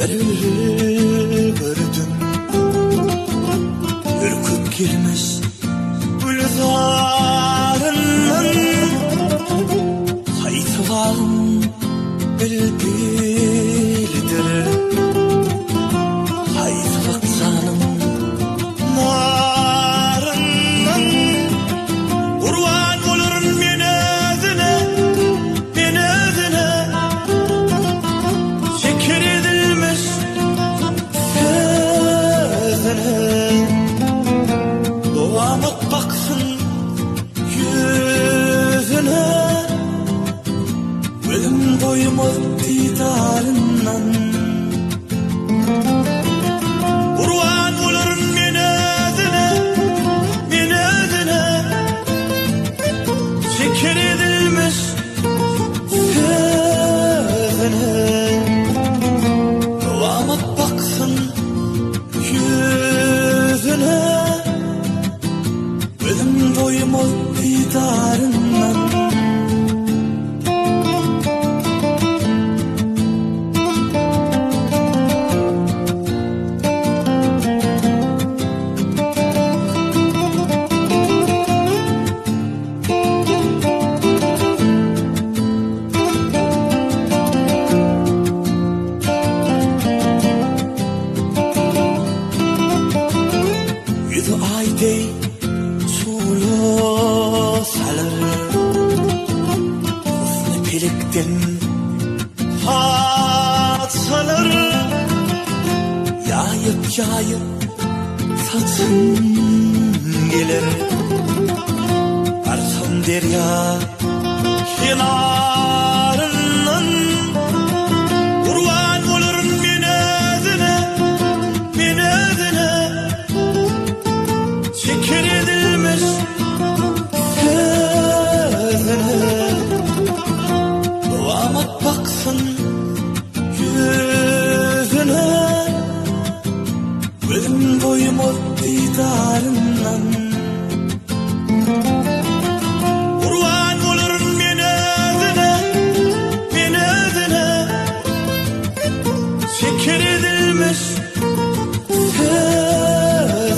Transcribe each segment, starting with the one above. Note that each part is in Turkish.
Ben ömrü verdim Ürküp girmez Gülzarından Haytalarım belki കൊഴുമൊത്തി താരുന്ന pelikten fatsalar Yayıp yayıp saçın gelir. Arsam derya kenarından Kurban olurum minedine, minedine Şeker edilmiş sözüne Damat baksın yüzüne. Gözüm doyumur didarından. Kurban olurum minedine, minedine Şeker edilmiş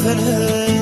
sözüne